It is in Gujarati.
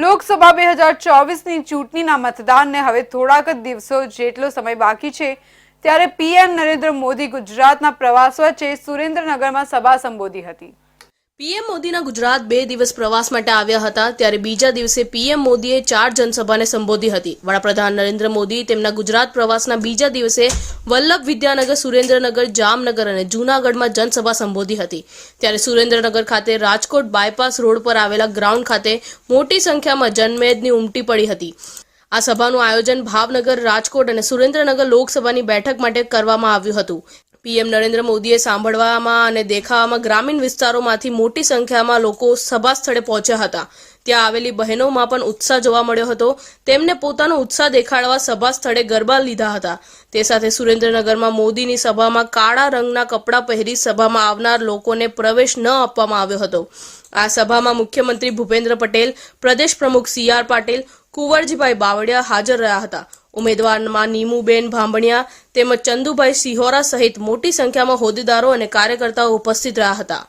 લોકસભા બે હજાર ચોવીસની ચૂંટણીના મતદાનને હવે થોડાક જ દિવસો જેટલો સમય બાકી છે, ત્યારે પીએમ નરેન્દ્ર મોદી ગુજરાતના પ્રવાસ વચ્ચે સુરેન્દ્રનગરમાં સભા સંબોધી હતી. પીએમ મોદીના ગુજરાત બે દિવસ પ્રવાસ માટે આવ્યા હતા, ત્યારે બીજા દિવસે પીએમ મોદીએ ચાર જનસભાને સંબોધી હતી. વડાપ્રધાન નરેન્દ્ર મોદી તેમના ગુજરાત પ્રવાસના બીજા દિવસે વલ્લભ વિદ્યાનગર, સુરેન્દ્રનગર, જામનગર અને જૂનાગઢમાં જનસભા સંબોધી હતી. ત્યારે સુરેન્દ્રનગર ખાતે રાજકોટ બાયપાસ રોડ પર આવેલા ગ્રાઉન્ડ ખાતે મોટી સંખ્યામાં જનમેદની ઉમટી પડી હતી. આ સભાનું આયોજન ભાવનગર, રાજકોટ અને સુરેન્દ્રનગર લોકસભાની બેઠક માટે કરવામાં આવ્યું હતું. પીએમ નરેન્દ્ર મોદીએ સાંભળવામાં અને દેખાવામાં ગ્રામીણ વિસ્તારોમાંથી મોટી સંખ્યામાં લોકો સભા સ્થળે પહોંચ્યા હતા. ત્યાં આવેલી બહેનોમાં પણ ઉત્સાહ જોવા મળ્યો હતો. તેમને પોતાનો ઉત્સાહ દેખાડવા સભા સ્થળે ગરબા લીધા હતા. તે સાથે સુરેન્દ્રનગરમાં મોદીની સભામાં કાળા રંગના કપડાં પહેરી સભામાં આવનાર લોકોને પ્રવેશ ન આપવામાં આવ્યો હતો. આ સભામાં મુખ્યમંત્રી ભૂપેન્દ્ર પટેલ, પ્રદેશ પ્રમુખ સી આર પાટીલ, કુંવરજીભાઈ બાવળિયા હાજર રહ્યા હતા. ઉમેદવારમાં નીમુબેન ભાંભણિયા તેમજ ચંદુભાઈ સિહોરા સહિત મોટી સંખ્યામાં હોદ્દેદારો અને કાર્યકર્તાઓ ઉપસ્થિત રહ્યા હતા.